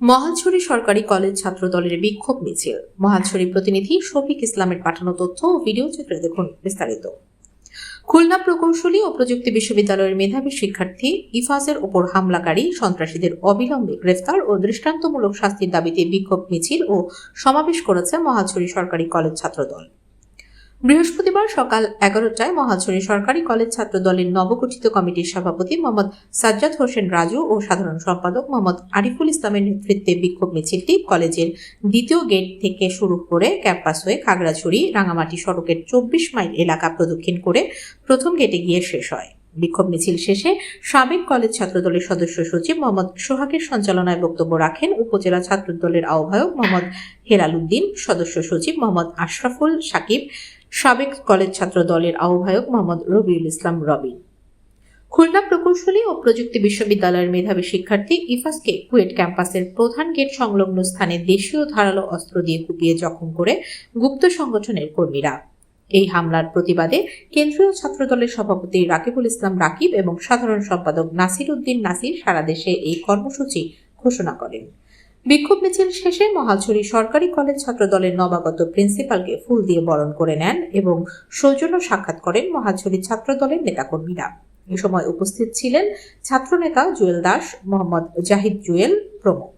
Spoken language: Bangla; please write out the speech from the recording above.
মহালছড়ি সরকারি কলেজ ছাত্র দলের বিক্ষোভ মিছিল। মহালছড়ি প্রতিনিধি শফিক ইসলামের পাঠানো তথ্য ও ভিডিও চিত্রে দেখুন বিস্তারিত। খুলনা প্রকৌশলী ও প্রযুক্তি বিশ্ববিদ্যালয়ের মেধাবী শিক্ষার্থী ইফাজের ওপর হামলাকারী সন্ত্রাসীদের অবিলম্বে গ্রেফতার ও দৃষ্টান্তমূলক শাস্তির দাবিতে বিক্ষোভ মিছিল ও সমাবেশ করেছে মহালছড়ি সরকারি কলেজ ছাত্রদল। বৃহস্পতিবার সকাল এগারোটায় মহালছড়ি সরকারি কলেজ ছাত্র দলের নবগঠিত কমিটির সভাপতি মোহাম্মদ সাজ্জাদ হোসেন রাজু ও সাধারণ সম্পাদক মোহাম্মদ আরিফুল ইসলামের নেতৃত্বে বিক্ষোভ মিছিলটি কলেজের দ্বিতীয় গেট থেকে শুরু করে ক্যাম্পাস হয়ে খাগড়াছড়ি, রাঙামাটি সড়কের চব্বিশ মাইল এলাকা প্রদক্ষিণ করে প্রথম গেটে গিয়ে শেষ হয়। বিক্ষোভ মিছিল শেষে সাবেক কলেজ ছাত্রদলের সদস্য সচিব মোহাম্মদ সোহাগের সঞ্চালনায় বক্তব্য রাখেন উপজেলা ছাত্রদলের আহ্বায়ক মোহাম্মদ হেলাল উদ্দিন, সদস্য সচিব মোহাম্মদ আশরাফুল সাকিব সাবেক কলেজ ছাত্র দলের আহ্বায়ক মোহাম্মদ রবিউল ইসলাম রবিন খুলনা প্রকৌশলী ও প্রযুক্তি বিশ্ববিদ্যালয়ের মেধাবী শিক্ষার্থী ইফাসকে কুয়েট ক্যাম্পাসের প্রধান গেট সংলগ্ন স্থানে দেশীয় ধারালো অস্ত্র দিয়ে কুপিয়ে জখম করে গুপ্ত সংগঠনের কর্মীরা। এই হামলার প্রতিবাদে কেন্দ্রীয় ছাত্রদলের সভাপতি রাকিবুল ইসলাম রাকিব এবং সাধারণ সম্পাদক নাসির উদ্দিন নাসির সারা দেশে এই কর্মসূচি ঘোষণা করেন। বিক্ষোভ মিছিল শেষে মহালছড়ি সরকারি কলেজ ছাত্রদলের নবাগত প্রিন্সিপালকে ফুল দিয়ে বরণ করে নেন এবং সৌজন্য সাক্ষাৎ করেন মহালছড়ি ছাত্রদলের নেতাকর্মীরা। এ সময় উপস্থিত ছিলেন ছাত্রনেতা জুয়েল দাস, মোহাম্মদ জাহিদ জুয়েল প্রমুখ।